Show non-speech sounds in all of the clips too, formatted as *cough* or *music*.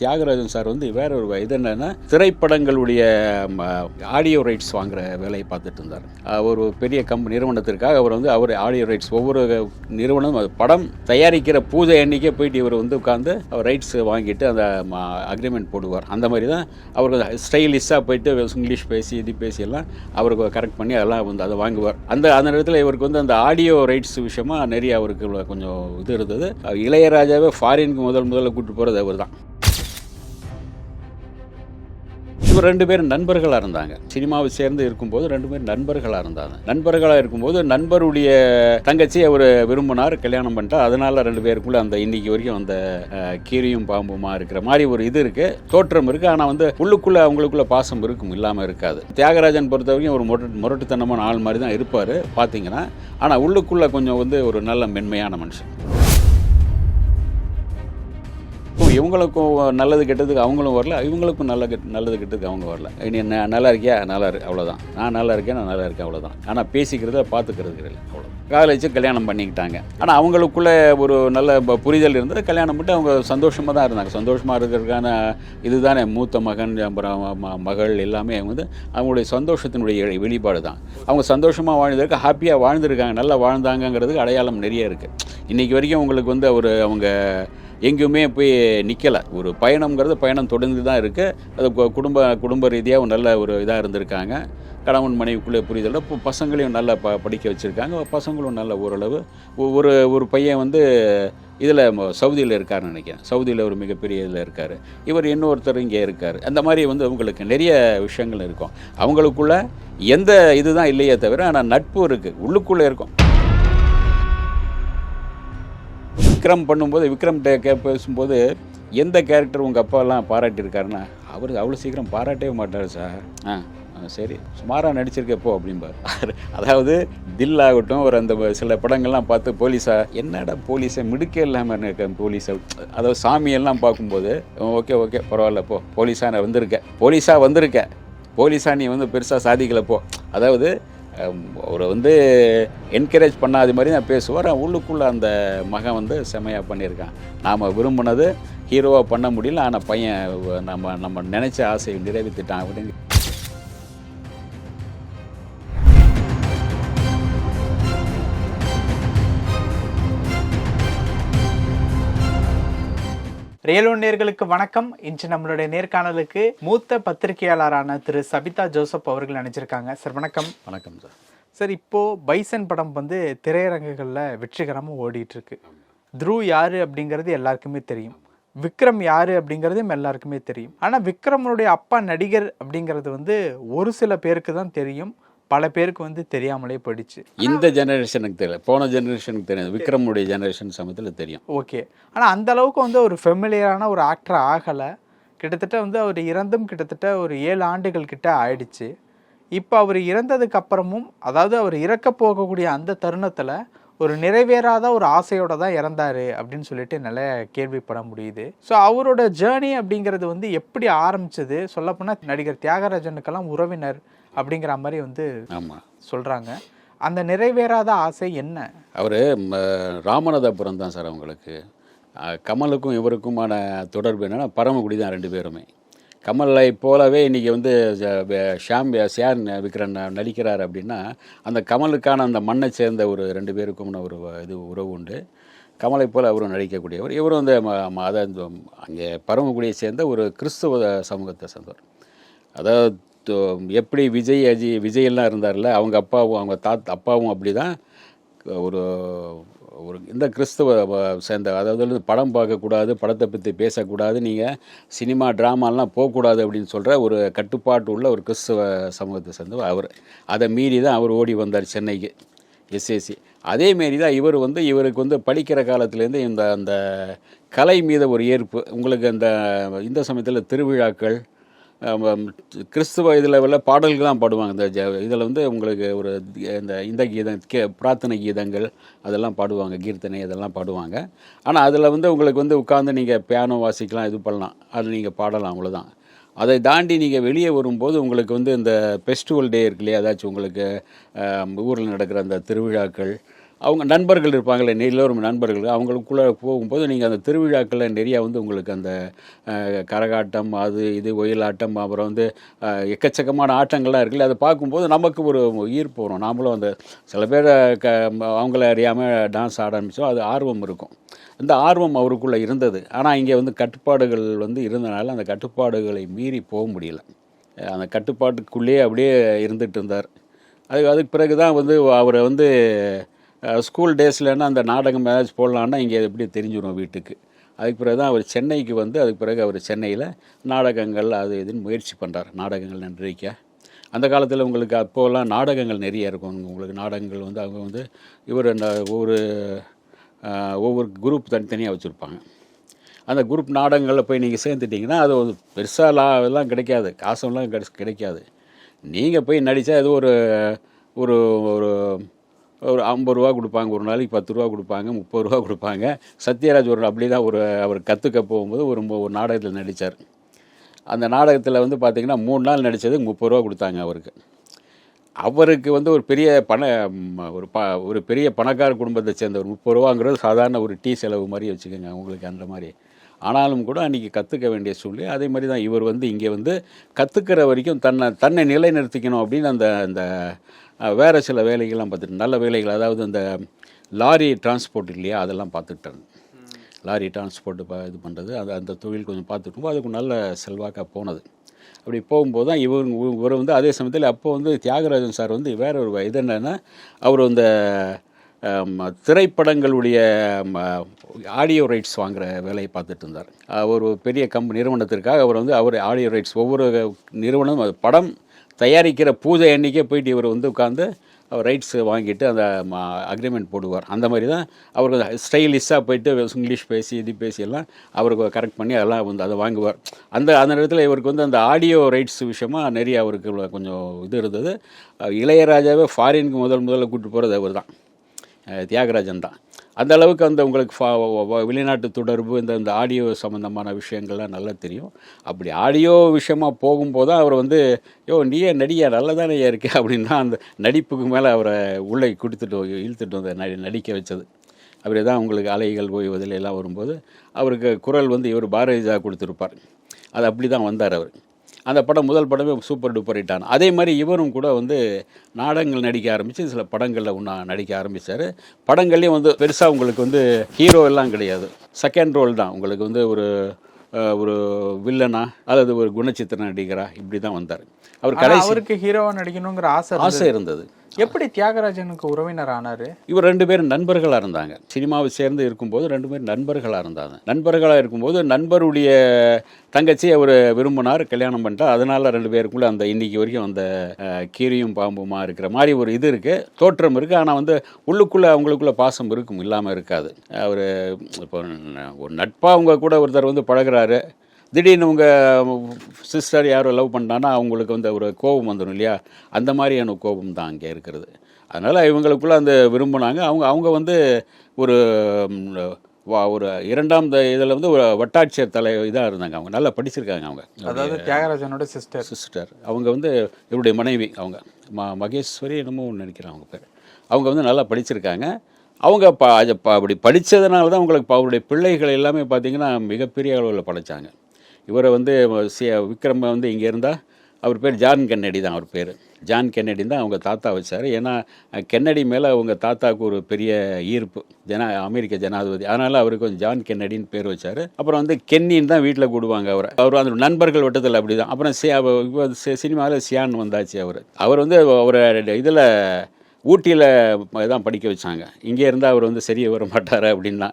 Thiagarajan sir வந்து வேற ஒரு இது என்னன்னா திரைப்படங்களுடைய ஆடியோ ரைட்ஸ் வாங்குற வேலையை பார்த்துட்டு இருந்தார். ஒரு பெரிய கம்பெனி நிறுவனத்திற்காக அவர் வந்து அவர் ஆடியோ ரைட்ஸ் ஒவ்வொரு நிறுவனம் அது படம் தயாரிக்கிற பூஜை அன்னைக்கே போயிட்டு இவர் வந்து உட்காந்து அவர் ரைட்ஸ் வாங்கிட்டு அந்த அக்ரிமெண்ட் போடுவார். அந்த மாதிரி தான் அவருக்கு ஸ்டைலிஷாக போயிட்டு இங்கிலீஷ் பேசி இது பேசி எல்லாம் அவருக்கு கரெக்ட் பண்ணி அதெல்லாம் வந்து அதை வாங்குவார். அந்த அந்த நேரத்தில் இவருக்கு வந்து அந்த ஆடியோ ரைட்ஸ் விஷயமா நிறைய அவருக்கு கொஞ்சம் இது இருந்தது. இளையராஜாவே ஃபாரினுக்கு முதல் முதல்ல கூப்பிட்டு போகிறது அவர் தான் இவர் ரெண்டு பேரும் நண்பர்களாக இருந்தாங்க. சினிமாவை சேர்ந்து இருக்கும்போது ரெண்டு பேரும் நண்பர்களாக இருந்தாங்க. நண்பர்களாக இருக்கும்போது நண்பருடைய தங்கச்சி அவர் விரும்பினார் கல்யாணம் பண்ணிட்டா அதனால ரெண்டு பேருக்குள்ள அந்த இன்னைக்கு வரைக்கும் அந்த கீரியும் பாம்புமா இருக்கிற மாதிரி ஒரு இது இருக்கு. தோற்றம் இருக்கு. ஆனால் வந்து உள்ளுக்குள்ள அவங்களுக்குள்ள பாசம் இருக்கும் இல்லாமல் இருக்காது. தியாகராஜன் பொறுத்த வரைக்கும் ஒரு முரட்டு முரட்டுத்தனமான ஆள் மாதிரி தான் இருப்பார் பார்த்தீங்கன்னா ஆனால் உள்ளுக்குள்ள கொஞ்சம் வந்து ஒரு நல்ல மென்மையான மனுஷன். இப்போ இவங்களுக்கும் நல்லது கெட்டதுக்கு அவங்களும் வரல இவங்களுக்கும் நல்ல கெட் நல்லது கெட்டதுக்கு அவங்க வரல. நீ நல்லா இருக்கியா? நல்லா இருக்கு அவ்வளோதான் நான் நல்லா இருக்கேன் நான் நல்லா இருக்கேன் அவ்வளோதான் ஆனால் பேசிக்கிறத பார்த்துக்கிறது இல்லை அவ்வளோ காலேஜ் கல்யாணம் பண்ணிக்கிட்டாங்க. ஆனால் அவங்களுக்குள்ள ஒரு நல்ல ப- புரிதல் இருந்தது. கல்யாணம் பண்ணிட்டு அவங்க சந்தோஷமாக தான் இருந்தாங்க. சந்தோஷமாக இருக்கிறதுக்கான இதுதானே மூத்த மகன் அப்புறம் மகள் எல்லாமே வந்து அவங்களுடைய சந்தோஷத்தினுடைய வெளிப்பாடு தான். அவங்க சந்தோஷமாக வாழ்ந்திருக்கு ஹாப்பியாக வாழ்ந்திருக்காங்க நல்லா வாழ்ந்தாங்கங்கிறதுக்கு அடையாளம் நிறைய இருக்குது இன்றைக்கி வரைக்கும் உங்களுக்கு வந்து அவர் அவங்க எங்கேயுமே போய் நிற்கலை ஒரு பயணம்ங்கிறது பயணம் தொடர்ந்து தான் இருக்குது அது கு- குடும்ப குடும்ப ரீதியாக ஒரு நல்ல ஒரு இதாக இருந்திருக்காங்க. கணவன் மனைவிக்குள்ளே புரிதல். இப்போ பசங்களையும் நல்லா ப படிக்க வச்சுருக்காங்க. பசங்களும் நல்ல ஓரளவு ஒரு ஒரு பையன் வந்து இதில் சவுதியில் இருக்காருன்னு நினைக்கிறேன். சவுதியில் ஒரு மிகப்பெரிய இதில் இருக்கார். இவர் இன்னொருத்தர் இங்கே இருக்கார். அந்த மாதிரி வந்து அவங்களுக்கு நிறைய விஷயங்கள் இருக்கும். அவங்களுக்குள்ள எந்த இதுதான் இல்லையே தவிர ஆனால் நட்பு இருக்குது உள்ளுக்குள்ளே இருக்கும். விக்ரம் பண்ணும்போது விக்ரம் டே கே பேசும்போது எந்த கேரக்டர் உங்கள் அப்பாலாம் பாராட்டியிருக்காருன்னா அவர் அவ்வளோ சீக்கிரம் பாராட்டவே மாட்டார் சார். ஆ சரி சுமாராக நடிச்சிருக்கப்போ அப்படிம்பார். அதாவது தில் ஆகட்டும் ஒரு அந்த சில படங்கள்லாம் பார்த்து போலீஸா என்னடா போலீஸை மிடுக்க இல்லாமல் இருக்க போலீஸை. அதாவது சாமியெல்லாம் பார்க்கும்போது ஓகே ஓகே பரவாயில்ல போ போலீஸாக நான் வந்திருக்கேன். போலீஸாக வந்திருக்கேன். போலீஸாக நீ வந்து பெருசாக சாதிக்கலப்போ அதாவது அவரை வந்து என்கரேஜ் பண்ணாத மாதிரி நான் பேசுவார் உள்ளுக்குள்ளே அந்த மகன் வந்து செமையாக பண்ணியிருக்கான். நாம் விரும்பினது ஹீரோவாக பண்ண முடியல. ஆனால் பையன் நம்ம நம்ம நினச்ச ஆசையை நிறைவேற்றிட்டான் அப்படின்னு ரியலோ நேர்களுக்கு வணக்கம். இன்று நம்மளுடைய நேர்காணலுக்கு மூத்த பத்திரிகையாளரான திரு சபிதா ஜோசப் அவர்கள் நினைச்சிருக்காங்க சார் வணக்கம். வணக்கம் சார். சார் இப்போ பைசன் படம் வந்து திரையரங்குகளில் வெற்றிகரமாக ஓடிட்டு இருக்கு த்ருவ் யாரு அப்படிங்கிறது எல்லாருக்குமே தெரியும். விக்ரம் யாரு அப்படிங்கிறதும் எல்லாருக்குமே தெரியும். ஆனால் விக்ரமனுடைய அப்பா நடிகர் அப்படிங்கிறது வந்து ஒரு சில பேருக்கு தான் தெரியும். பல பேருக்கு வந்து தெரியாமலே போயிடுச்சு. இந்த ஜெனரேஷனுக்கு தெரியல. போன ஜெனரேஷனுக்கு தெரியாது. விக்ரமுடைய ஜெனரேஷன் சமயத்தில் தெரியும். ஓகே. ஆனால் அந்த அளவுக்கு வந்து ஒரு ஃபெமிலியரான ஒரு ஆக்டர் ஆகலை. கிட்டத்தட்ட வந்து அவர் இறந்தும் கிட்டத்தட்ட ஒரு ஏழு ஆண்டுகள் கிட்ட ஆயிடுச்சு. இப்போ அவர் இறந்ததுக்கு அப்புறமும் அதாவது அவர் இறக்க போகக்கூடிய அந்த தருணத்தில் ஒரு நிறைவேறாத ஒரு ஆசையோட தான் இறந்தாரு அப்படின்னு சொல்லிட்டு நிறைய கேள்விப்பட முடியுது. ஸோ அவரோட ஜேர்னி அப்படிங்கிறது வந்து எப்படி ஆரம்பிச்சது? சொல்லப்போனால் நடிகர் தியாகராஜனுக்கெல்லாம் உறவினர் அப்படிங்கிற மாதிரி வந்து ஆமாம் சொல்கிறாங்க அந்த நிறைவேறாத ஆசை என்ன? அவர் ராமநாதபுரம் தான் சார் அவங்களுக்கு. கமலுக்கும் இவருக்குமான தொடர்பு என்னன்னா பரமக்குடி தான் ரெண்டு பேருமே. கமலை போலவே இன்றைக்கி வந்து ஷாம் சியான் விக்ரன் நடிக்கிறார் அப்படின்னா அந்த கமலுக்கான அந்த மண்ணை சேர்ந்த ஒரு ரெண்டு பேருக்கும் ஒரு இது உறவு உண்டு. கமலை போல் அவரும் நடிக்கக்கூடியவர். இவரும் ம- அதாவது அங்கே பரமக்குடியை சேர்ந்த ஒரு கிறிஸ்துவ சமூகத்தை சேர்ந்தவர். அதாவது எப்படி விஜய் அஜி விஜயெல்லாம் இருந்தார்ல அவங்க அப்பாவும் அவங்க தாத் அப்பாவும் அப்படி தான் ஒரு ஒரு இந்த கிறிஸ்துவ சேர்ந்த அதாவது படம் பார்க்கக்கூடாது படத்தை பற்றி பேசக்கூடாது நீங்கள் சினிமா ட்ராமாலாம் போகக்கூடாது அப்படின்னு சொல்கிற ஒரு கட்டுப்பாட்டு உள்ள ஒரு கிறிஸ்துவ சமூகத்தை சேர்ந்தவர் அவர். அதை மீறி தான் அவர் ஓடி வந்தார் சென்னைக்கு எஸ்எஸ்சி அதே மாரி தான் இவர் வந்து இவருக்கு வந்து படிக்கிற காலத்துலேருந்து இந்த அந்த கலை மீத ஒரு ஏற்பு உங்களுக்கு அந்த இந்த சமயத்தில் திருவிழாக்கள் கிறிஸ்துவ இதில் உள்ள பாடல்கள் தான் பாடுவாங்க. இந்த ஜ இதில் வந்து உங்களுக்கு ஒரு இந்த இந்த கீதம் கே பிரார்த்தனை கீதங்கள் அதெல்லாம் பாடுவாங்க. கீர்த்தனை இதெல்லாம் பாடுவாங்க. ஆனால் அதில் வந்து உங்களுக்கு வந்து உட்காந்து நீங்கள் பியானோ வாசிக்கலாம் இது பண்ணலாம். அது நீங்கள் பாடலாம் அவ்வளோதான் அதை தாண்டி நீங்கள் வெளியே வரும்போது உங்களுக்கு வந்து இந்த ஃபெஸ்டிவல் டே இருக்கு இல்லையா? ஏதாச்சும் உங்களுக்கு ஊரில் நடக்கிற அந்த திருவிழாக்கள் அவங்க நண்பர்கள் இருப்பாங்களே எல்லோரும் நண்பர்கள். அவங்களுக்குள்ளே போகும்போது நீங்கள் அந்த திருவிழாக்களில் நிறையா வந்து உங்களுக்கு அந்த கரகாட்டம் அது இது ஒயிலாட்டம் அப்புறம் வந்து எக்கச்சக்கமான ஆட்டங்கள்லாம் இருக்குல்ல அதை பார்க்கும்போது நமக்கு ஒரு ஈர்ப்பு வரும். நாமளும் அந்த சில பேர் க அவங்கள அறியாமல் டான்ஸ் ஆட ஆரம்பித்தோம் அது ஆர்வம் இருக்கும். அந்த ஆர்வம் அவருக்குள்ளே இருந்தது. ஆனால் இங்கே வந்து கட்டுப்பாடுகள் வந்து இருந்தனால அந்த கட்டுப்பாடுகளை மீறி போக முடியல. அந்த கட்டுப்பாட்டுக்குள்ளேயே அப்படியே இருந்துகிட்டு இருந்தார். அது அதுக்கு பிறகு தான் வந்து அவரை வந்து ஸ்கூல் டேஸ்லன்னா அந்த நாடகம் ஏதாச்சும் போடலான்னா இங்கே எப்படி தெரிஞ்சிடும் வீட்டுக்கு. அதுக்கு பிறகு தான் அவர் சென்னைக்கு வந்து அதுக்கு பிறகு அவர் சென்னையில் நாடகங்கள் அது இதுன்னு முயற்சி பண்ணுறார் நாடகங்கள் நன்றிக்க அந்த காலத்தில் உங்களுக்கு அப்போல்லாம் நாடகங்கள் நிறைய இருக்கும். உங்களுக்கு நாடகங்கள் வந்து அவங்க வந்து இவர் அந்த ஒவ்வொரு ஒவ்வொரு குரூப் தனித்தனியாக வச்சுருப்பாங்க. அந்த குரூப் நாடகங்களில் போய் நீங்கள் சேர்ந்துட்டிங்கன்னா அது ஒரு பெருசாக லா கிடைக்காது. காசெல்லாம் கிடை கிடைக்காது. நீங்கள் போய் நடித்தா ஏதோ ஒரு ஒரு ஒரு ஒரு ஐம்பது ரூபா கொடுப்பாங்க ஒரு நாளைக்கு பத்து ரூபா கொடுப்பாங்க முப்பது ரூபா கொடுப்பாங்க. சத்யராஜ் ஒரு அப்படி தான் ஒரு அவர் கற்றுக்க போகும்போது ஒரு ஒரு நாடகத்தில் நடித்தார் அந்த நாடகத்தில் வந்து பார்த்திங்கன்னா மூணு நாள் நடித்ததுக்கு முப்பது ரூபா கொடுத்தாங்க அவருக்கு. அவருக்கு வந்து ஒரு பெரிய பண ஒரு ப ஒரு பெரிய பணக்கார குடும்பத்தை சேர்ந்த ஒரு முப்பது ரூபாங்கிறது சாதாரண ஒரு டீ செலவு மாதிரி வச்சுக்கோங்க உங்களுக்கு அந்த மாதிரி. ஆனாலும் கூட அன்றைக்கி கற்றுக்க வேண்டிய சூழ்நிலை அதே மாதிரி தான் இவர் வந்து இங்கே வந்து கற்றுக்கிற வரைக்கும் தன்னை தன்னை நிலைநிறுத்திக்கணும் அப்படின்னு அந்த அந்த வேறு சில வேலைகள்லாம் பார்த்துட்டு நல்ல வேலைகள் அதாவது அந்த லாரி டிரான்ஸ்போர்ட் இல்லையா அதெல்லாம் பார்த்துக்கிட்டாங்க லாரி டிரான்ஸ்போர்ட் இது பண்ணுறது அது அந்த தொழில் கொஞ்சம் பார்த்துட்டு அதுக்கு நல்ல செல்வாக்காக போனது. அப்படி போகும்போது தான் இவர் இவர் வந்து அதே சமயத்தில் அப்போ வந்து தியாகராஜன் சார் வந்து வேற ஒரு இது என்னென்னா அவர் இந்த திரைப்படங்களுடைய ஆடியோ ரைட்ஸ் வாங்குற வேலையை பார்த்துட்டு இருந்தார். அவர் ஒரு பெரிய கம்பெனி நிறுவனத்திற்காக அவர் வந்து அவர் ஆடியோ ரைட்ஸ் ஒவ்வொரு நிறுவனம் அது படம் தயாரிக்கிற பூஜை அன்றைக்கே போயிட்டு இவர் வந்து உட்காந்து அவர் ரைட்ஸ் வாங்கிட்டு அந்த அக்ரிமெண்ட் போடுவார். அந்த மாதிரி தான் அவருக்கு ஸ்டைலிஷாக போயிட்டு இங்கிலீஷ் பேசி இது பேசி எல்லாம் அவருக்கு கரெக்ட் பண்ணி அதெல்லாம் வந்து அதை வாங்குவார். அந்த அந்த நேரத்தில் இவருக்கு வந்து அந்த ஆடியோ ரைட்ஸ் விஷயமா நிறைய அவருக்கு கொஞ்சம் இது இருந்தது. இளையராஜாவே ஃபாரினுக்கு முதல் முதல்ல கூப்பிட்டு போகிறது அவர் தான் தியாகராஜன் தான் அந்த அளவுக்கு அந்த உங்களுக்கு ஃபா வெளிநாட்டு தொடர்பு இந்த இந்த ஆடியோ சம்மந்தமான விஷயங்கள்லாம் நல்லா தெரியும். அப்படி ஆடியோ விஷயமா போகும்போது தான் அவர் வந்து யோ நீயே நடிகா? நல்லதானே இருக்கு? அப்படின்னா அந்த நடிப்புக்கு மேலே அவரை உள்ளே கொடுத்துட்டு இழுத்துட்டு வந்து நடி நடிக்க வச்சது. அப்படி தான் உங்களுக்கு அலைகள் ஓய்வதில் எல்லாம் வரும்போது அவருக்கு குரல் வந்து இவர் பாரதிஜா கொடுத்துருப்பார். அது அப்படி தான் வந்தார் அவர். அந்த படம் முதல் படமே சூப்பர் டூப்பர் ஹிட் ஆன அதே மாதிரி இவரும் கூட வந்து நாடகங்கள் நடிக்க ஆரம்பித்து சில படங்களில் ஒன்றா நடிக்க ஆரம்பித்தார் படங்கள்லேயும் வந்து பெருசாக உங்களுக்கு வந்து ஹீரோ எல்லாம் கிடையாது. செகண்ட் ரோல் தான். உங்களுக்கு வந்து ஒரு ஒரு வில்லனா அல்லது ஒரு குணச்சித்திர நடிகரா இப்படி தான் வந்தார். அவர் கடைசி அவருக்கு ஹீரோவா நடிக்கணுங்கிற ஆசை. ஆசை இருந்தது. எப்படி தியாகராஜனுக்கு உறவினர் ஆனாரு இவர் ரெண்டு பேரும் நண்பர்களாக இருந்தாங்க. சினிமாவை சேர்ந்து இருக்கும்போது ரெண்டு பேரும் நண்பர்களாக இருந்தாங்க. நண்பர்களாக இருக்கும்போது நண்பருடைய தங்கச்சி அவர் விரும்பினார் கல்யாணம் பண்ணிட்டார். அதனால ரெண்டு பேருக்குள்ள அந்த இன்னைக்கு வரைக்கும் அந்த கீரியும் பாம்புமா இருக்கிற மாதிரி ஒரு இது இருக்குது தோற்றம் இருக்குது ஆனால் வந்து உள்ளுக்குள்ளே அவங்களுக்குள்ள பாசம் இருக்கும் இல்லாமல் இருக்காது. அவர் இப்போ ஒரு நட்பாக அவங்க கூட ஒருத்தர் வந்து பழகுறாரு. திடீர்னு உங்கள் சிஸ்டர் யாரோ லவ் பண்ணிட்டான்னா அவங்களுக்கு வந்து ஒரு கோபம் வந்துடும் இல்லையா? அந்த மாதிரியான கோபம் தான் அங்கே இருக்கிறது. அதனால் இவங்களுக்குள்ள அந்த விரும்பினாங்க. அவங்க அவங்க வந்து ஒரு ஒரு இரண்டாம் இதில் வந்து ஒரு வட்டாட்சியர் தலை இதாக இருந்தாங்க அவங்க. நல்லா படிச்சிருக்காங்க அவங்க. அதாவது தியாகராஜனோட சிஸ்டர் சிஸ்டர் அவங்க வந்து இவருடைய மனைவி அவங்க. ம மகேஸ்வரி என்னமோ ஒண்ணு நினைக்கிறேன் அவங்க பேர். அவங்க வந்து நல்லா படிச்சிருக்காங்க. அவங்க ப அப்படி படித்ததுனால தான் அவங்களுக்கு அவருடைய பிள்ளைகள் எல்லாமே பார்த்தீங்கன்னா மிகப்பெரிய அளவில் படைச்சாங்க. இவரை வந்து விக்ரம் வந்து இங்கே இருந்தால் அவர் பேர் ஜான் கென்னடி தான் அவர் பேர். ஜான் கென்னடி தான் அவங்க தாத்தா வச்சார். ஏன்னா கென்னடி மேலே அவங்க தாத்தாவுக்கு ஒரு பெரிய ஈர்ப்பு ஜனா அமெரிக்க ஜனாதிபதி. அதனால் அவருக்கு கொஞ்சம் ஜான் கென்னடின்னு பேர் வச்சார். அப்புறம் வந்து கென்னின்னு தான் வீட்டில் கூடுவாங்க அவரை. அவர் அந்த நண்பர்கள் வட்டத்தில் அப்படி தான் அப்புறம் சி சினிமாவில் சியான் வந்தாச்சு அவர். அவர் வந்து அவரை இதில் ஊட்டியில் தான் படிக்க வச்சாங்க. இங்கே இருந்தால் அவர் வந்து சரியாக வர மாட்டார் அப்படின்னா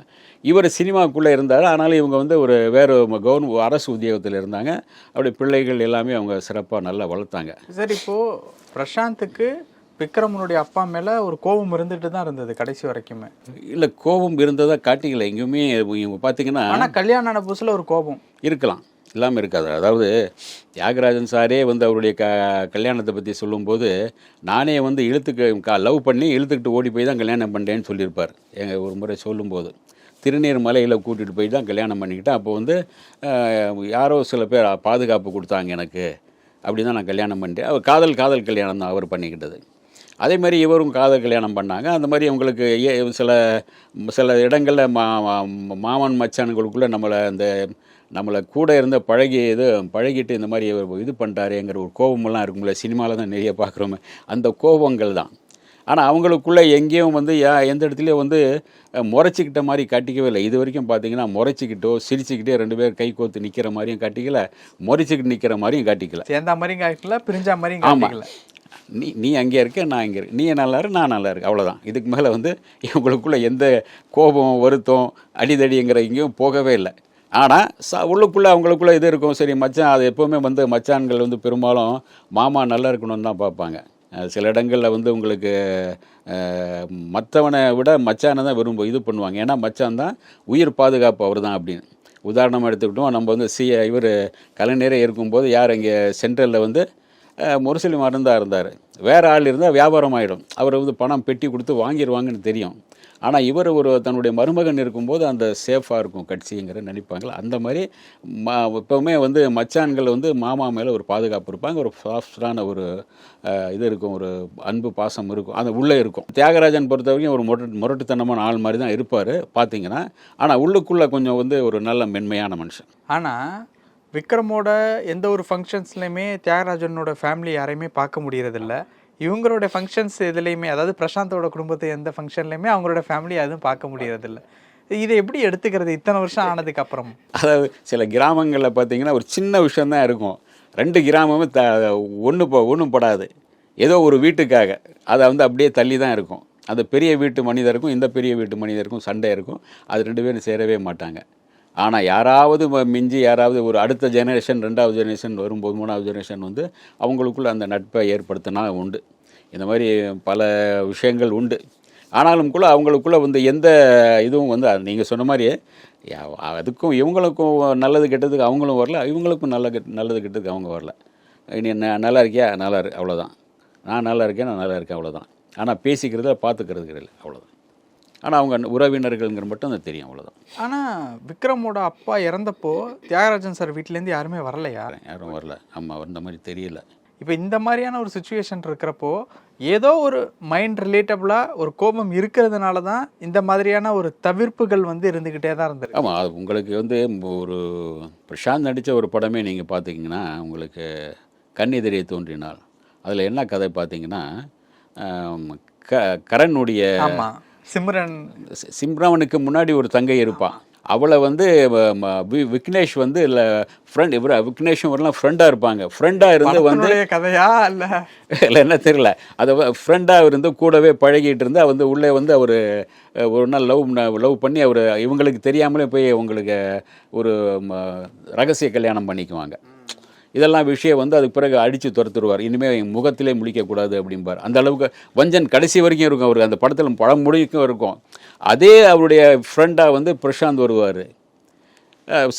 இவர் சினிமாவுக்குள்ளே இருந்தார். ஆனாலும் இவங்க வந்து ஒரு வேறு கவர்மெண்ட் அரசு உத்தியோகத்தில் இருந்தாங்க. அப்படி பிள்ளைகள் எல்லாமே அவங்க சிறப்பாக நல்லா வளர்த்தாங்க. சரி இப்போ பிரசாந்துக்கு விக்ரமனுடைய அப்பா மேல ஒரு கோபம் இருந்துட்டு தான் இருந்தது கடைசி வரைக்குமே. இல்லை கோபம் இருந்ததாக காட்டிக்கல. எங்கேயுமே இவங்க பார்த்தீங்கன்னா ஆனா கல்யாணம் ஆன புதுசுல ஒரு கோபம். இருக்கலாம். இல்லாமல் இருக்காது. அதாவது தியாகராஜன் சாரே வந்து அவருடைய க கல்யாணத்தை பற்றி சொல்லும்போது நானே வந்து இழுத்துக்கு லவ் பண்ணி இழுத்துக்கிட்டு ஓடி போய் தான் கல்யாணம் பண்ணுறேன்னு சொல்லியிருப்பார். எங்கள் ஒரு முறை சொல்லும்போது. திருநீர் மலையில் கூட்டிகிட்டு போய் தான் கல்யாணம் பண்ணிக்கிட்டேன். அப்போ வந்து யாரோ சில பேர் பாதுகாப்பு கொடுத்தாங்க எனக்கு. அப்படி தான் நான் கல்யாணம் பண்ணிட்டேன். அவர் காதல் காதல் கல்யாணம் தான் அவர் பண்ணிக்கிட்டது. அதே மாதிரி இவரும் காதல் கல்யாணம் பண்ணாங்க. அந்த மாதிரி அவங்களுக்கு ஏ- சில சில இடங்களில் மா மா- மாமன் மச்சான்களுக்குள்ளே நம்மளை அந்த நம்மளை கூட இருந்த பழகி இது பழகிட்டு இந்த மாதிரி இவர் இது பண்ணுறாருங்கிற ஒரு கோபமெல்லாம் இருக்கும்ல. சினிமாவில் தான் நிறைய பார்க்குறோமே. அந்த கோபங்கள் தான். ஆனால் அவங்களுக்குள்ளே எங்கேயும் வந்து எந்த இடத்துலையும் வந்து முறைச்சிக்கிட்ட மாதிரி காட்டிக்கவே இல்லை. இது வரைக்கும் பார்த்தீங்கன்னா முறைச்சிக்கிட்டோ சிரிச்சுக்கிட்டே ரெண்டு பேர் கை கோத்து நிற்கிற மாதிரியும் காட்டிக்கல முறைச்சிக்கிட்டு நிற்கிற மாதிரியும் காட்டிக்கல. சேர்ந்தா மாதிரியும் காட்டிக்கல பிரிஞ்சா மாதிரியும் ஆமாம் நீ நீ அங்கே இருக்க நான் இங்கே இருக்கு. நீ நல்லா இரு நான் நல்லா இருக்கு அவ்வளோதான் இதுக்கு மேலே வந்து இவங்களுக்குள்ள எந்த கோபம் வருத்தம் அடிதடிங்கிற எங்கேயும் போகவே இல்லை. ஆனால் ச உள்ளுக்குள்ளே அவங்களுக்குள்ள இது இருக்கும். சரி மச்சான் அது எப்போவுமே வந்து மச்சான்கள் வந்து பெரும்பாலும் மாமா நல்லா இருக்கணும்னு தான் பார்ப்பாங்க. சில இடங்களில் வந்து உங்களுக்கு மற்றவனை விட மச்சானை தான் விரும்ப இது பண்ணுவாங்க. ஏன்னா மச்சான் தான் உயிர் பாதுகாப்பு அவர் தான் அப்படின்னு. உதாரணமாக எடுத்துக்கிட்டோம் நம்ம வந்து சி இவர் கலைஞரே இருக்கும்போது யார் இங்கே சென்ட்ரலில் வந்து அஹ், முரசொலி தான் இருந்தார். வேறு ஆள் இருந்தால் வியாபாரம் ஆகிடும் அவர் வந்து பணம் பெட்டி கொடுத்து வாங்கிடுவாங்கன்னு தெரியும். ஆனால் இவர் ஒரு தன்னுடைய மருமகன் இருக்கும்போது அந்த சேஃபாக இருக்கும் கட்சிங்கிற நினைப்பாங்களா? அந்த மாதிரி மா எப்போவுமே வந்து மச்சான்கள் வந்து மாமா மேலே ஒரு பாதுகாப்பு இருப்பாங்க ஒரு சாஃப்டான ஒரு இது இருக்கும் ஒரு அன்பு பாசம் இருக்கும் அது உள்ளே இருக்கும். தியாகராஜன் பொறுத்த வரைக்கும் ஒரு முரட்டு முரட்டுத்தனமான ஆள் மாதிரி தான் இருப்பார் பார்த்தீங்கன்னா ஆனால் உள்ளுக்குள்ளே கொஞ்சம் வந்து ஒரு நல்ல மென்மையான மனுஷன். ஆனால் விக்ரமோட எந்த ஒரு ஃபங்க்ஷன்ஸ்லையுமே தியாகராஜனோட ஃபேமிலி யாரையுமே பார்க்க முடியறதில்ல. இவங்களோட ஃபங்க்ஷன்ஸ் எதுலேயுமே அதாவது பிரசாந்தோட குடும்பத்தை எந்த ஃபங்க்ஷன்லையுமே அவங்களோட ஃபேமிலி அதுவும் பார்க்க முடியறதில்ல. இதை எப்படி எடுத்துக்கிறது? இத்தனை வருஷம் ஆனதுக்கு அப்புறம். அதாவது சில கிராமங்களில் பார்த்தீங்கன்னா ஒரு சின்ன விஷயந்தான் இருக்கும். ரெண்டு கிராமமும் த ஒன்று போ ஒன்றும் படாது. ஏதோ ஒரு வீட்டுக்காக. அதை வந்து அப்படியே தள்ளி தான் இருக்கும். அந்த பெரிய வீட்டு மனிதருக்கும் இந்த பெரிய வீட்டு மனிதருக்கும் சண்டை இருக்கும். அது ரெண்டு பேரும் சேரவே மாட்டாங்க. ஆனால் யாராவது மிஞ்சி யாராவது ஒரு அடுத்த ஜெனரேஷன் ரெண்டாவது ஜெனரேஷன் வரும்போது மூணாவது ஜெனரேஷன் வந்து அவங்களுக்குள்ள அந்த நட்பை ஏற்படுத்தினா உண்டு. இந்த மாதிரி பல விஷயங்கள் உண்டு. ஆனாலும் கூட அவங்களுக்குள்ள வந்து எந்த இதுவும் வந்து நீங்கள் சொன்ன மாதிரியே அதுக்கும் இவங்களுக்கும் நல்லது கெட்டதுக்கு அவங்களும் வரல இவங்களுக்கும் நல்ல கெட் நல்லது கெட்டதுக்கு அவங்க வரல. நீ நான் நல்லா இருக்கியா? நல்லா இரு அவ்வளோதான் நான் நல்லா இருக்கேன்? நான் நல்லா இருக்கேன் அவ்வளோதான் ஆனால் பேசிக்கிறதுல பார்த்துக்கிறது இல்லை அவ்வளோதான் ஆனால் அவங்க உறவினர்கள்ங்கிற மட்டும் அது தெரியும் அவ்வளோதான் ஆனா விக்ரமோட அப்பா இறந்தப்போ தியாகராஜன் சார் வீட்டிலேருந்து யாருமே வரலையா? யாரும் வரல. ஆமாம் அந்த மாதிரி தெரியல. இப்போ இந்த மாதிரியான ஒரு சுச்சுவேஷன் இருக்கிறப்போ ஏதோ ஒரு மைண்ட் ரிலேட்டபிளாக ஒரு கோபம் இருக்கிறதுனால தான் இந்த மாதிரியான ஒரு தவிர்ப்புகள் வந்து இருந்துக்கிட்டே தான் இருந்திருக்கு. ஆமாம் அது உங்களுக்கு வந்து ஒரு பிரசாந்த் நடித்த ஒரு படமே நீங்கள் பார்த்தீங்கன்னா உங்களுக்கு கண்ணெதிரே தோன்றினால். அதில் என்ன கதை பார்த்தீங்கன்னா க கரணுடைய ஆமா. சிம்ரன். சிம்ரவனுக்கு முன்னாடி ஒரு தங்கை இருப்பான் அவளை வந்து விக்னேஷ் வந்து இல்லை ஃப்ரெண்ட் இவர் விக்னேஷும் வரலாம் ஃப்ரெண்டாக இருப்பாங்க. ஃப்ரெண்டாக இருந்து வந்து கதையா இல்ல? *laughs* இல்லை என்ன தெரியல. அதை ஃப்ரெண்டாக இருந்து கூடவே பழகிட்டு இருந்தா வந்து உள்ளே வந்து அவர் ஒரு நாள் லவ் லவ் பண்ணி அவர் இவங்களுக்கு தெரியாமலே போய் உங்களுக்கு ஒரு ரகசிய கல்யாணம் பண்ணிக்குவாங்க. இதெல்லாம் விஷயம் வந்து அதுக்கு பிறகு அடித்து துரத்துருவார் இனிமேல் என் முகத்திலே முழிக்கக்கூடாது அப்படிம்பார். அந்த அளவுக்கு வஞ்சன் கடைசி வரைக்கும் இருக்கும் அவருக்கு. அந்த படத்தில் படம் முடிக்கும் இருக்கும். அதே அவருடைய ஃப்ரெண்டாக வந்து பிரசாந்த் வருவார்.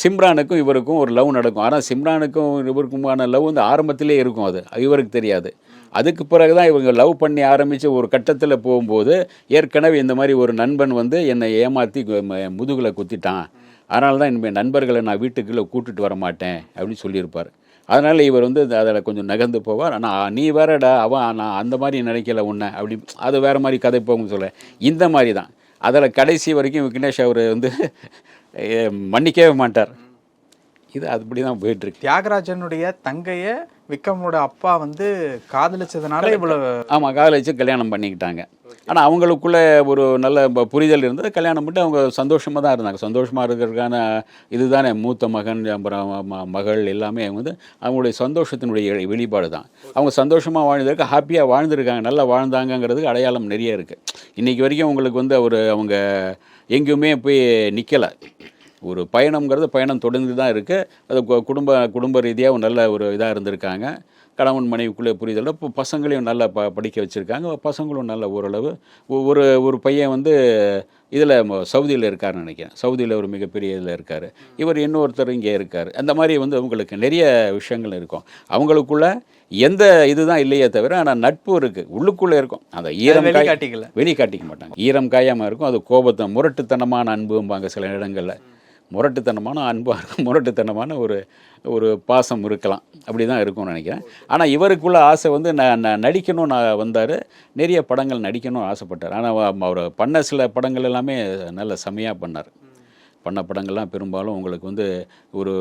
சிம்ரானுக்கும் இவருக்கும் ஒரு லவ் நடக்கும். ஆனால் சிம்ரானுக்கும் இவருக்குமான லவ் வந்து ஆரம்பத்திலே இருக்கும் அது. இவருக்கு தெரியாது. அதுக்கு பிறகு தான் இவங்க லவ் பண்ணி ஆரம்பித்து ஒரு கட்டத்தில் போகும்போது ஏற்கனவே இந்த மாதிரி ஒரு நண்பன் வந்து என்னை ஏமாற்றி முதுகில் குத்திட்டான். அதனால தான் இனிமேல் நண்பர்களை நான் வீட்டுக்குள்ளே கூட்டிட்டு வர மாட்டேன் அப்படின்னு சொல்லியிருப்பார். அதனால் இவர் வந்து அதில் கொஞ்சம் நகர்ந்து போவார். ஆனால் நீ வேறடா அவன் நான் அந்த மாதிரி நினைக்கல உன்னை. அப்படி அது வேறு மாதிரி கதை போகும்னு சொல்ல. இந்த மாதிரி தான். அதில் கடைசி வரைக்கும் விக்னேஷ் அவர் வந்து *laughs* மன்னிக்கவே மாட்டார். இது அப்படி தான் போயிட்டுருக்கு. தியாகராஜனுடைய தங்கையை விக்ரமோட அப்பா வந்து காதலிச்சதுனால இவ்வளவு ஆமாம் காதலிச்சு கல்யாணம் பண்ணிக்கிட்டாங்க. ஆனால் அவங்களுக்குள்ள ஒரு நல்ல புரிதல் இருந்தது. கல்யாணம் பண்ணிட்டு அவங்க சந்தோஷமாக தான் இருந்தாங்க. சந்தோஷமாக இருக்கிறதுக்கான இதுதானே. மூத்த மகன் அப்புறம் மகள் எல்லாமே வந்து அவங்களுடைய சந்தோஷத்தினுடைய வெளிப்பாடு தான். அவங்க சந்தோஷமாக வாழ்ந்ததுக்கு ஹாப்பியாக வாழ்ந்துருக்காங்க. நல்லா வாழ்ந்தாங்கங்கிறதுக்கு அடையாளம் நிறைய இருக்குது இன்றைக்கி வரைக்கும் உங்களுக்கு வந்து அவர் அவங்க எங்கேயுமே போய் நிற்கலை ஒரு பயணம்ங்கிறது பயணம் தொடர்ந்து தான் இருக்குது அது குடும்ப குடும்ப ரீதியாக நல்ல ஒரு இதாக இருந்திருக்காங்க. கணவன் மனைவிக்குள்ளே புரிதல் இப்போ பசங்களையும் நல்லா ப படிக்க வச்சுருக்காங்க. பசங்களும் நல்ல ஓரளவு ஒரு ஒரு பையன் வந்து இதில் சவுதியில் இருக்காருன்னு நினைக்கிறேன். சவுதியில் ஒரு மிகப்பெரிய இதில் இருக்கார். இவர் இன்னொருத்தர் இங்கே இருக்கார். அந்த மாதிரி வந்து அவங்களுக்கு நிறைய விஷயங்கள் இருக்கும். அவங்களுக்குள்ள எந்த இதுதான் இல்லையே தவிர ஆனால் நட்பு இருக்குது உள்ளுக்குள்ளே இருக்கும். அந்த ஈரம் காய் வெளிக்காட்டிக்கல. வெளிக்காட்டிக்க மாட்டாங்க. ஈரம் காயாமல் இருக்கும். அது கோபத்தை முரட்டுத்தனமான அன்பும்பாங்க சில இடங்களில். முரட்டுத்தனமான அன்பாக இருக்கும் முரட்டுத்தனமான ஒரு ஒரு பாசம் இருக்கலாம். அப்படி தான் இருக்கும்னு நினைக்கிறேன். ஆனால் இவருக்குள்ள ஆசை வந்து நான் நான் நடிக்கணும்னு நான் வந்தார். நிறைய படங்கள் நடிக்கணும்னு ஆசைப்பட்டார். ஆனால் அவர் பண்ண சில படங்கள் எல்லாமே நல்ல செம்மையாக பண்ணார். பண்ண படங்கள்லாம் பெரும்பாலும் உங்களுக்கு வந்து ஒரு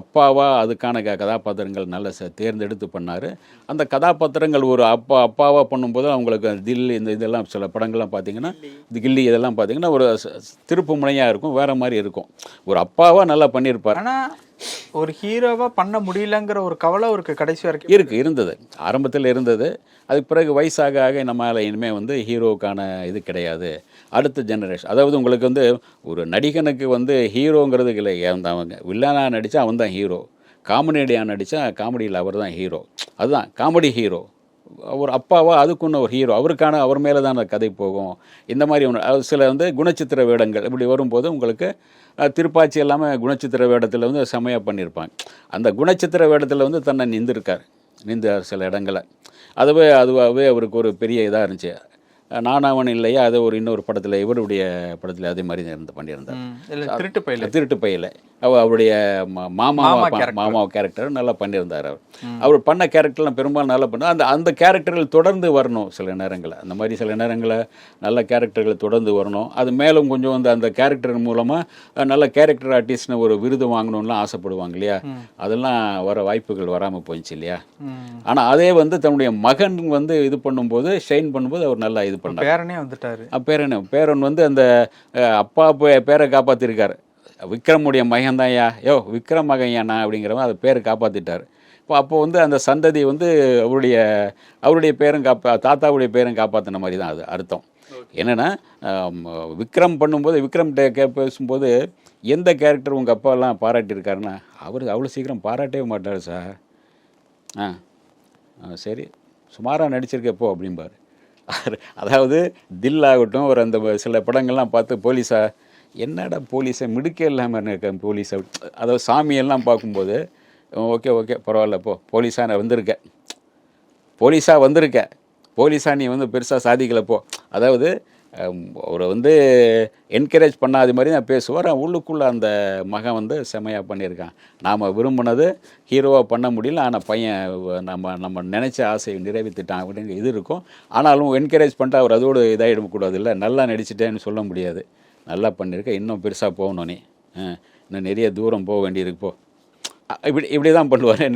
அப்பாவாக அதுக்கான க கதாபாத்திரங்கள் நல்ல ச தேர்ந்தெடுத்து பண்ணார். அந்த கதாபாத்திரங்கள் ஒரு அப்பா அப்பாவாக பண்ணும்போது அவங்களுக்கு தில்லி இந்த இதெல்லாம் சில படங்கள்லாம் பார்த்தீங்கன்னா கில்லி இதெல்லாம் பார்த்தீங்கன்னா ஒரு திருப்பு முனையாக இருக்கும் வேறு மாதிரி இருக்கும். ஒரு அப்பாவாக நல்லா பண்ணியிருப்பார் ஆனால் ஒரு ஹீரோவா பண்ண முடியலங்கிற ஒரு கவலை அவருக்கு கடைசி வரைக்கும் இருக்கு இருந்தது. ஆரம்பத்தில் இருந்தது. அதுக்கு பிறகு வயசாக ஆக நம்மளால் இனிமேல் வந்து ஹீரோவுக்கான இது கிடையாது. அடுத்த ஜெனரேஷன் அதாவது உங்களுக்கு வந்து ஒரு நடிகனுக்கு வந்து ஹீரோங்கிறது இல்லை. அவங்க வில்லனாக நடித்தா அவன் தான் ஹீரோ காமெடியாக நடித்தா காமெடியில் அவர் தான் ஹீரோ அதுதான் காமெடி ஹீரோ ஒரு அப்பாவா அதுக்குன்னு ஒரு ஹீரோ அவருக்கான அவர் மேலே தான் அந்த கதை போகும். இந்த மாதிரி ஒன்று சில வந்து குணச்சித்திர வேடங்கள் இப்படி வரும்போது உங்களுக்கு திருப்பாச்சி எல்லாமே குணச்சித்திர வேடத்தில் வந்து செமையாக பண்ணியிருப்பாங்க அந்த குணச்சித்திர வேடத்தில் வந்து தன்னை நிந்திருக்கார். நிந்தார் சில இடங்களை. அதுவே அதுவாகவே அவருக்கு ஒரு பெரிய இதாக இருந்துச்சு. நானாவன் இல்லையா? அது ஒரு இன்னொரு படத்தில் இவருடைய படத்தில் அதே மாதிரி இருந்து பண்ணியிருந்தார். திருட்டு பையில. திருட்டு பையில. அவ அவருடைய ம- மாமா மாமா பா- character. மாமா கேரக்டர் நல்லா பண்ணியிருந்தார் அவர். அவர் பண்ண கேரக்டர்லாம் பெரும்பாலும் நல்லா பண்ண அந்த அந்த கேரக்டர்கள் தொடர்ந்து வரணும் சில நேரங்களில். அந்த மாதிரி சில நேரங்களில் நல்ல கேரக்டர்கள் தொடர்ந்து வரணும். அது மேலும் கொஞ்சம் வந்து அந்த கேரக்டர் மூலமாக நல்ல கேரக்டர் ஆர்டிஸ்ட்னு ஒரு விருது வாங்கணும்லாம் ஆசைப்படுவாங்க இல்லையா? அதெல்லாம் வர வாய்ப்புகள் வராமல் போயிடுச்சு இல்லையா. ஆனால் அதே வந்து தன்னுடைய மகன் வந்து இது பண்ணும்போது ஷைன் பண்ணும்போது அவர் நல்லா இது பண்ணார் பேரனே வந்துட்டாரு. பேரன் பேரன் வந்து அந்த அப்பா பேரை காப்பாற்றிருக்காரு விக்ரமுடைய மகன் தான் ஐயா. யோ விக்ரம் மகன் ஐயாண்ணா அப்படிங்கிறவன் அதை பேரை காப்பாற்றிட்டார் இப்போ அப்போ வந்து அந்த சந்ததி வந்து அவருடைய அவருடைய பேரும் காப்பா தாத்தாவுடைய பேரும் காப்பாற்றின மாதிரி தான் அது அர்த்தம். என்னென்னா விக்ரம் பண்ணும்போது விக்ரம் கே பேசும்போது எந்த கேரக்டர் உங்கள் அப்பாலாம் பாராட்டியிருக்காருன்னா அவர் அவ்வளோ சீக்கிரம் பாராட்டவே மாட்டார் சார். ஆ சரி சுமாராக நடிச்சிருக்க போ அப்படிம்பாரு. அதாவது தில் ஆகட்டும் ஒரு அந்த சில படங்கள்லாம் பார்த்து போலீஸா என்னடா போலீஸை மிடுக்கே இல்லாமல் இருக்க போலீஸை. அதாவது சாமியெல்லாம் பார்க்கும்போது ஓகே ஓகே பரவாயில்ல போ போலீஸாக நான் வந்திருக்கேன். போலீஸாக வந்திருக்க போலீஸாக நீ வந்து பெருசாக சாதிக்கலை போ. அதாவது அவரை வந்து என்கரேஜ் பண்ணாத மாதிரி நான் பேசுவார் உள்ளுக்குள்ளே அந்த மகன் வந்து செமையாக பண்ணியிருக்கான். நாம் விரும்பினது ஹீரோவாக பண்ண முடியல. ஆனால் பையன் நம்ம நம்ம நினச்ச ஆசையை நிறைவேற்றிட்டான் அப்படிங்கிற இது இருக்கும். ஆனாலும் என்கரேஜ் பண்ணிட்டு அவர் அதோடு இதாகிடக்கூடாது இல்லை நல்லா நடிச்சிட்டேன்னு சொல்ல முடியாது. நல்லா பண்ணியிருக்க. இன்னும் பெருசாக போகணும் நீ. இன்னும் நிறைய தூரம் போக வேண்டியிருக்கு போ. இப்படி இப்படி தான் பண்ணுவார்.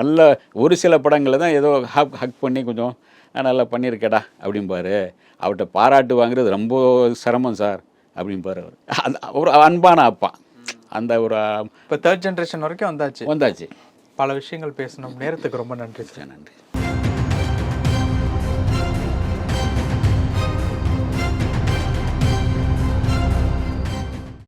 நல்ல ஒரு சில படங்களில் தான் ஏதோ ஹக் ஹக் பண்ணி கொஞ்சம் நல்லா பண்ணியிருக்கேடா அப்படிம்பாரு. அவர்கிட்ட பாராட்டு வாங்குறது ரொம்ப சிரமம் சார் அப்படிம்பாரு அவர். அந்த ஒரு அன்பான அப்பா. அந்த ஒரு இப்போ தேர்ட் ஜெனரேஷன் வரைக்கும் வந்தாச்சு. வந்தாச்சு. பல விஷயங்கள் பேசணும். நேரத்துக்கு ரொம்ப நன்றி சார். நன்றி.